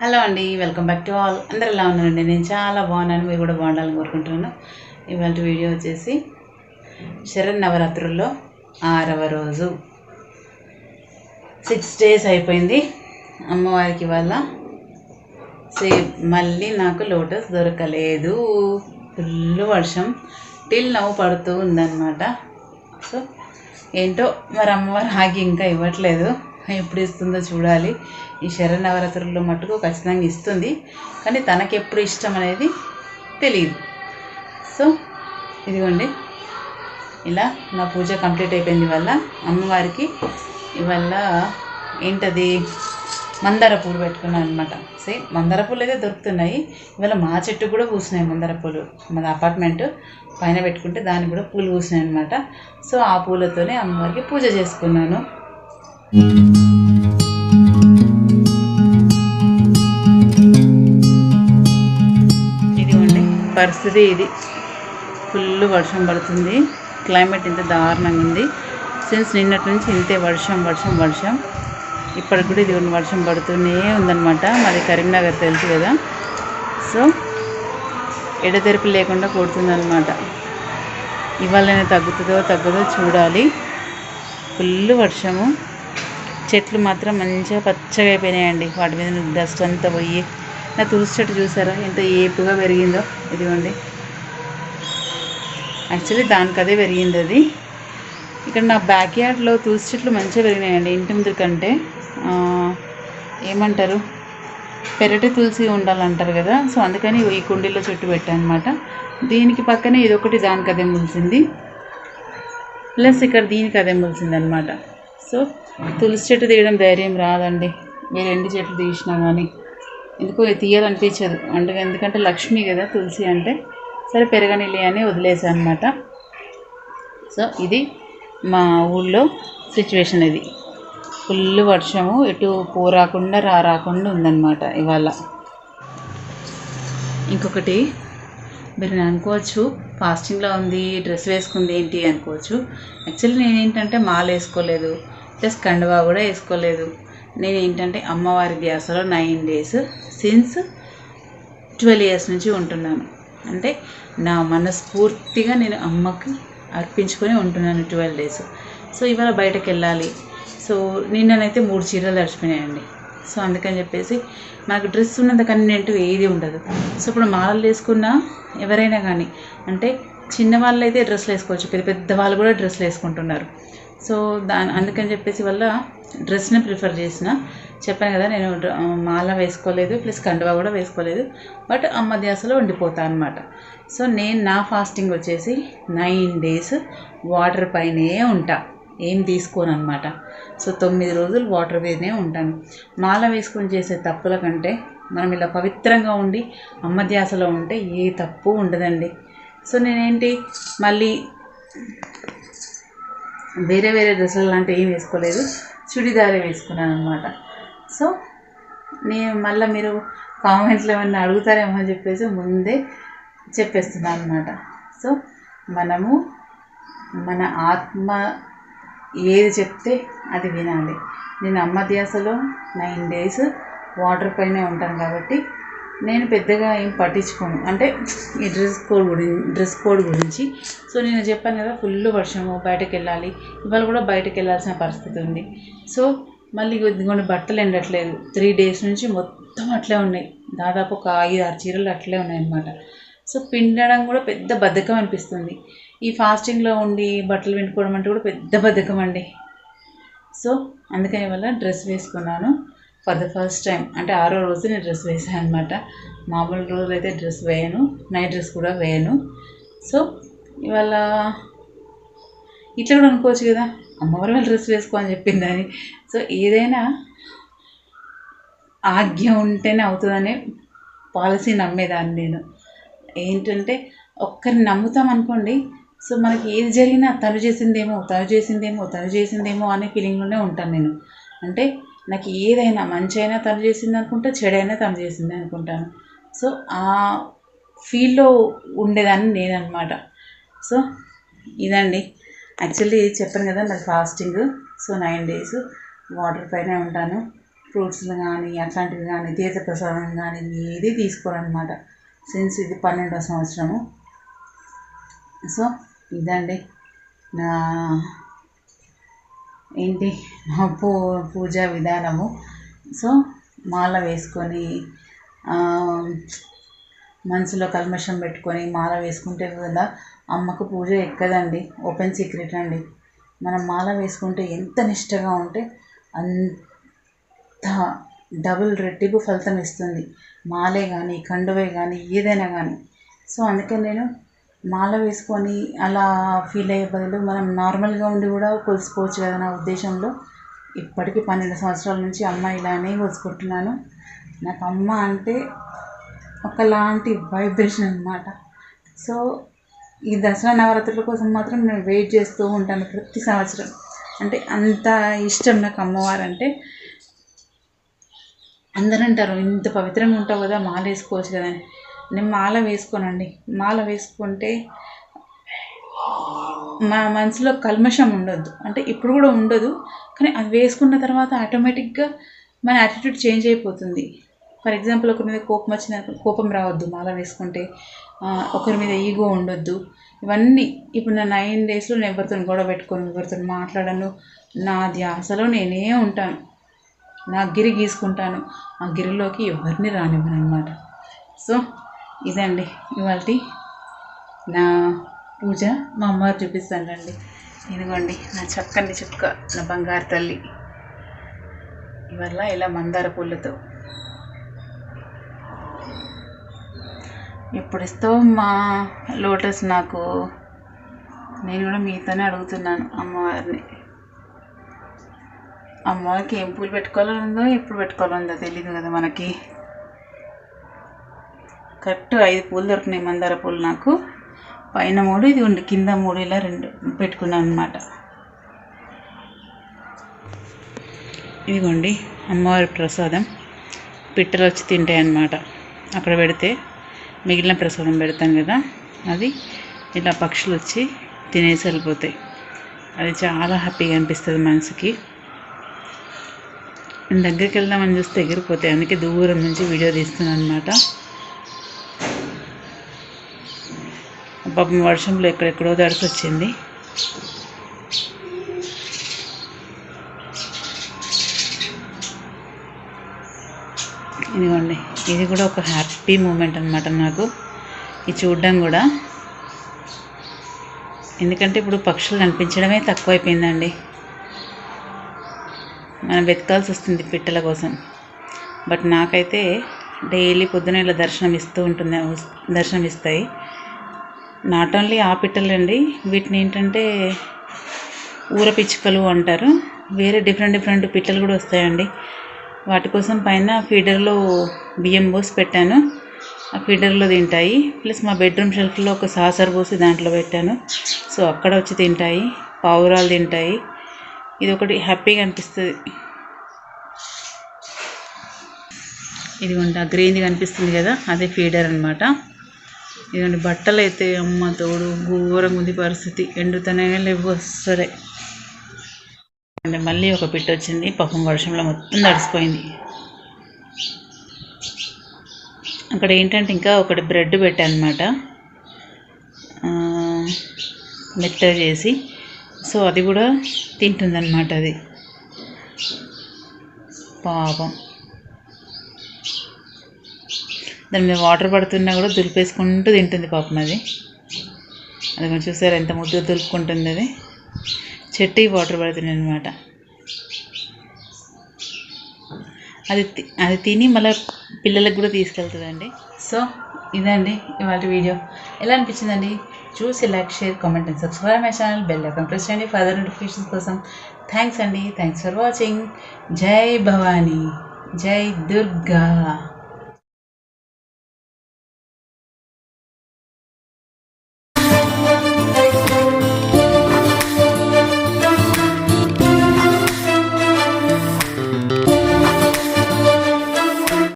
Hello అండి welcome back to all. అందరు ఎలా ఉన్నారండి? నేను చాలా బాగున్నాను. మీరు కూడా బాగుండాలని కోరుకుంటున్నాను. ఇవాళ వీడియో వచ్చేసి శరణ్ నవరాత్రుల్లో ఆరవ రోజు. సిక్స్ డేస్ అయిపోయింది. అమ్మవారికి ఇవాళ సే మళ్ళీ నాకు లోటస్ దొరకలేదు. ఫుల్ వర్షం. టిల్ నవ్వు పడుతూ ఉందన్నమాట. సో ఏంటో మరి అమ్మవారు ఆగి ఇంకా ఇవ్వట్లేదు. ఎప్పుడు ఇస్తుందో చూడాలి. ఈ శరణ్ నవరాత్రుల్లో మటుకు ఖచ్చితంగా ఇస్తుంది. కానీ తనకి ఎప్పుడు ఇష్టం అనేది తెలియదు సో ఇదిగోండి. ఇలా నా పూజ కంప్లీట్ అయిపోయింది వల్ల అమ్మవారికి ఇవాళ ఏంటది? మందార పూలు పెట్టుకున్నాను అనమాట సేమ్ మందార పూలు అయితే దొరుకుతున్నాయి. ఇవాళ మా చెట్టు కూడా పూసినాయి మందార పూలు. మన అపార్ట్మెంట్. పైన పెట్టుకుంటే దానికి కూడా పూలు పూసినాయి అనమాట సో ఆ పూలతోనే అమ్మవారికి పూజ చేసుకున్నాను. ఇదిగోండి పరిస్థితి ఇది. ఫుల్ వర్షం పడుతుంది. క్లైమేట్ ఇంత దారుణంగా ఉంది. సిన్స్ నిన్నటి నుంచి ఇంతే వర్షం వర్షం వర్షం. ఇప్పటికి కూడా ఇది వర్షం పడుతూనే ఉందన్నమాట. మాది కరీంనగర్ తెలుసు కదా. సో ఎడతెరిపి లేకుండా కొడుతుందన్నమాట. ఇవాళనే తగ్గుతుందో తగ్గదో చూడాలి. ఫుల్ వర్షము. చెట్లు మాత్రం మంచిగా పచ్చగా అయిపోయినాయండి. వాటి మీద డస్ట్ అంతా పోయి. నా తులసి చెట్టు చూసారా? ఎంత ఏపుగా పెరిగిందో. ఇదిగోండి. యాక్చువల్లీ దానికి అదే పెరిగింది అది. ఇక్కడ నా బ్యాక్ యార్డ్లో తులసి చెట్లు మంచిగా పెరిగినాయండి. ఇంటి ముందు కంటే. ఏమంటారు? పెరటి తులసి ఉండాలంటారు కదా. సో అందుకని ఈ కుండీలో చెట్టు పెట్టాను అనమాట దీనికి పక్కనే ఇదొకటి దానికి అదే ములిసింది. ప్లస్ ఇక్కడ దీనికి అదే ములిసింది అనమాట సో తులసి చెట్టు తీయడం ధైర్యం రాదండి. మీరు ఎండి చెట్లు తీసినా కానీ ఎందుకో తీయాలనిపించదు. అంటే ఎందుకంటే లక్ష్మి కదా తులసి అంటే. సరే పెరగనిలే అని వదిలేసాను అనమాట సో ఇది మా ఊళ్ళో సిచ్యువేషన్ ఇది. ఫుల్ వర్షము ఎటు పోరాకుండా రా రాకుండా ఉందన్నమాట ఇవాళ. ఇంకొకటి మీరు అనుకోవచ్చు ఫాస్టింగ్లో ఉంది డ్రెస్ వేసుకుంది ఏంటి అనుకోవచ్చు. యాక్చువల్లీ నేను ఏంటంటే మాల వేసుకోలేదు ప్లస్ కండువా కూడా వేసుకోలేదు. నేను ఏంటంటే అమ్మవారి ధ్యాసలో nine days since twelve years నుంచి ఉంటున్నాను. అంటే నా మనస్ఫూర్తిగా నేను అమ్మకి అర్పించుకొని ఉంటున్నాను ట్వెల్వ్ డేస్ సో ఇవాళ బయటకు వెళ్ళాలి. సో నిన్ననైతే మూడు చీరలు తడిచిపోయినాయండి. సో అందుకని చెప్పేసి నాకు డ్రెస్ ఉన్నంత కన్వీనెంట్ ఏది ఉండదు. సో ఇప్పుడు మాలలు వేసుకున్నా ఎవరైనా కానీ అంటే చిన్న వాళ్ళు అయితే డ్రెస్సులు వేసుకోవచ్చు. పెద్ద పెద్ద వాళ్ళు కూడా డ్రెస్సులు వేసుకుంటున్నారు. సో దాని అందుకని చెప్పేసి వల్ల డ్రెస్ని ప్రిఫర్ చేసిన. చెప్పాను కదా నేను డ్ర- మాల వేసుకోలేదు ప్లస్ కండువా కూడా వేసుకోలేదు బట్ అమ్మ ధ్యాసలో ఉండిపోతా అనమాట సో నేను నా ఫాస్టింగ్ వచ్చేసి నైన్ డేస్ వాటర్ పైనే ఉంటా ఏం తీసుకోను అనమాట సో తొమ్మిది రోజులు వాటర్ మీదనే ఉంటాను. మాల వేసుకొని చేసే తప్పుల కంటే మనం ఇలా పవిత్రంగా ఉండి అమ్మ ధ్యాసలో ఉంటే ఏ తప్పు ఉండదండి. సో నేనేంటి మళ్ళీ వేరే వేరే డ్రెస్సులు లాంటివి ఏం వేసుకోలేదు. చుడిదారే వేసుకున్నాను అనమాట సో నేను మళ్ళీ మీరు కామెంట్లో ఏమన్నా అడుగుతారేమో అని చెప్పేసి ముందే చెప్పేస్తున్నాను అనమాట సో మనము మన ఆత్మ ఏది చెప్తే అది వినాలి. నేను అమ్మ ధ్యాసలో నైన్ డేస్ వాటర్ పైనే ఉంటాను కాబట్టి నేను పెద్దగా ఏం పట్టించుకోను. అంటే ఈ డ్రెస్ కోడ్ గురించి డ్రెస్ కోడ్ గురించి. సో నేను చెప్పాను కదా ఫుల్ వర్షము బయటకు వెళ్ళాలి ఇవాళ కూడా బయటకు వెళ్ళాల్సిన పరిస్థితి ఉంది. సో మళ్ళీ ఇదిగోండి బట్టలు ఎండట్లేదు. త్రీ డేస్ నుంచి మొత్తం అట్లే ఉన్నాయి. దాదాపు ఒక ఐదు ఆరు చీరలు అట్లే ఉన్నాయి అన్నమాట సో పిండడం కూడా పెద్ద బద్ధకం అనిపిస్తుంది. ఈ ఫాస్టింగ్లో ఉండి బట్టలు పిండుకోవడం అంటే కూడా పెద్ద బద్ధకం అండి. సో అందుకని వల్ల డ్రెస్ వేసుకున్నాను. ఫర్ ద ఫస్ట్ టైం అంటే ఆరో రోజు నేను డ్రెస్ వేసాను అనమాట మామూలు రోజులు అయితే డ్రెస్ వేయను. నైట్ డ్రెస్ కూడా వేయను. సో ఇవాళ ఇట్లా కూడా అనుకోవచ్చు కదా. అమ్మవారి వాళ్ళు డ్రెస్ వేసుకో అని చెప్పిందని. సో ఏదైనా ఆజ్ఞ ఉంటేనే అవుతుందనే పాలసీ నమ్మేదాన్ని నేను. ఏంటంటే ఒక్కరిని నమ్ముతాం అనుకోండి. సో మనకి ఏది జరిగినా తను చేసిందేమో తను చేసిందేమో తను చేసిందేమో అనే ఫీలింగ్లోనే ఉంటాను నేను. అంటే నాకు ఏదైనా మంచి అయినా తను చేసింది అనుకుంటా చెడైనా తను చేసింది అనుకుంటాను సో ఆ ఫీల్లో ఉండేదాన్ని నేను అనమాట సో ఇదండి. యాక్చువల్లీ చెప్పాను కదా నాకు fasting. So nine days water పైనే ఉంటాను. ఫ్రూట్స్లు కానీ అట్లాంటివి కానీ తీర్థప్రసాదం కానీ ఏది తీసుకోరనమాట సిన్స్ ఇది పన్నెండో సంవత్సరము. సో ఇదండి. నా ఏంటి? పూ పూజా విధానము. సో మాల వేసుకొని మనసులో కల్మషం పెట్టుకొని మాల వేసుకుంటే కదా అమ్మకు పూజ ఎక్కదండి. ఓపెన్ సీక్రెట్ అండి. మనం మాల వేసుకుంటే ఎంత నిష్టగా ఉంటే అంత డబుల్ రెట్టింపు ఫలితం ఇస్తుంది. మాలే కానీ కండువే కానీ ఏదైనా కానీ సో అందుకే నేను మాల వేసుకొని అలా ఫీల్ అయ్యే బదులు మనం నార్మల్గా ఉండి కూడా కొలుసుకోవచ్చు కదా నా ఉద్దేశంలో. ఇప్పటికీ పన్నెండు సంవత్సరాల నుంచి అమ్మ ఇలానే కొలుసుకుంటున్నాను. నాకు అమ్మ అంటే ఒకలాంటి వైబ్రేషన్ అనమాట సో ఈ దసరా నవరాత్రుల కోసం మాత్రం నేను వెయిట్ చేస్తూ ఉంటాను ప్రతి సంవత్సరం. అంటే అంత ఇష్టం నాకు అమ్మవారు అంటే. అందరూ అంటారు ఇంత పవిత్రంగా ఉంటావు కదా మాల వేసుకోవచ్చు కదా అని. నేను మాల వేసుకోనండి. మాల వేసుకుంటే మా మనసులో కల్మషం ఉండొద్దు. అంటే ఇప్పుడు కూడా ఉండదు. కానీ అది వేసుకున్న తర్వాత ఆటోమేటిక్గా మన యాటిట్యూడ్ చేంజ్ అయిపోతుంది. ఫర్ ఎగ్జాంపుల్ ఒకరి మీద కోపం వచ్చిన కోపం రావద్దు మాల వేసుకుంటే. ఒకరి మీద ఈగో ఉండొద్దు. ఇవన్నీ ఇప్పుడు నా నైన్ డేస్లో నేను ఎవరితో గొడవ పెట్టుకొని ఎవరితో మాట్లాడను. నా ధ్యాసలో నేనే ఉంటాను. నా గిరి గీసుకుంటాను. ఆ గిరిలోకి ఎవరిని రానివ్వను అనమాట సో ఇదండి. ఇవాళ నా పూజ మా అమ్మవారు చూపిస్తానండి ఇదిగోండి నా చక్కని చుక్క నా బంగారు తల్లి. ఇవల్ల ఇలా మందార పూలతో. ఎప్పుడు ఇస్తావు మా లోటస్ నాకు. నేను కూడా మీతోనే అడుగుతున్నాను అమ్మవారిని. అమ్మవారికి ఏం పూలు పెట్టుకోవాలనుందో ఎప్పుడు పెట్టుకోవాలనుందో తెలియదు కదా మనకి. కరెక్ట్ ఐదు పూలు దొరికినాయి మందార పూలు నాకు. పైన మూడు ఇది ఉండి కింద మూడు ఇలా రెండు పెట్టుకున్నాను అనమాట ఇదిగోండి అమ్మవారి ప్రసాదం. పిట్టలు వచ్చి తింటాయి అన్నమాట. అక్కడ పెడితే మిగిలిన ప్రసాదం పెడతాను కదా అది ఇలా పక్షులు వచ్చి తినేసి వెళ్ళిపోతాయి. అది చాలా హ్యాపీగా అనిపిస్తుంది మనసుకి. నేను దగ్గరికి వెళ్దామని చూస్తే ఎగిరిపోతాయి అందుకే దూరం నుంచి వీడియో తీస్తున్నాను అనమాట పాపం వర్షంలో ఎక్కడెక్కడో దడిసి వచ్చింది ఇదిగోండి ఇది కూడా ఒక హ్యాపీ మూమెంట్ అనమాట నాకు. ఇది చూడడం కూడా. ఎందుకంటే ఇప్పుడు పక్షులు కనిపించడమే తక్కువైపోయిందండి. మనం వెతకాల్సి వస్తుంది పిట్టల కోసం. బట్ నాకైతే డైలీ పొద్దున ఇలా దర్శనం ఇస్తూ ఉంటుంది దర్శనం ఇస్తాయి నాట్ ఓన్లీ ఆ పిట్టలండి వీటిని ఏంటంటే ఊర పిచ్చుకలు అంటారు. వేరే డిఫరెంట్ డిఫరెంట్ పిట్టలు కూడా వస్తాయండి. వాటి కోసం పైన ఫీడర్లో బియ్యం పోసి పెట్టాను. ఆ ఫీడర్లో తింటాయి. ప్లస్ మా బెడ్రూమ్ షెల్ఫ్లో ఒక సాసర్ పోసి దాంట్లో పెట్టాను. సో అక్కడ వచ్చి తింటాయి. పావురాలు తింటాయి. ఇది ఒకటి హ్యాపీగా అనిపిస్తుంది. ఇదిగోండి ఆ గ్రీన్ది కనిపిస్తుంది కదా అదే ఫీడర్ అనమాట ఇదండి బట్టలు అయితే అమ్మ తోడు ఘోరంగా ఉంది పరిస్థితి. ఎండుతనే లేవు సరే అంటే మళ్ళీ ఒక పిట్ట వచ్చింది. పాపం వర్షంలో మొత్తం తడిసిపోయింది. అక్కడ ఏంటంటే ఇంకా ఒకటి బ్రెడ్ పెట్టానమాట. మెత్తగా చేసి. సో అది కూడా తింటుందన్నమాట అది. పాపం. దాని మీద వాటర్ పడుతున్నా కూడా దులిపేసుకుంటూ తింటుంది పాపం అది. అది కొంచెం చూసారు ఎంత ముద్దుగా దులుపుకుంటుంది అది. చెట్టు వాటర్ పడుతుంది అనమాట అది తి- అది తిని మళ్ళీ పిల్లలకు కూడా తీసుకెళ్తుందండి. సో ఇదండి ఇవాళ వీడియో. ఎలా అనిపించిందండి? చూసి like share comment and subscribe my channel. Bell icon press చేయండి ఫర్దర్ నోటిఫికేషన్స్ కోసం. థ్యాంక్స్ అండి. Thanks for watching. జై భవానీ. జై దుర్గా.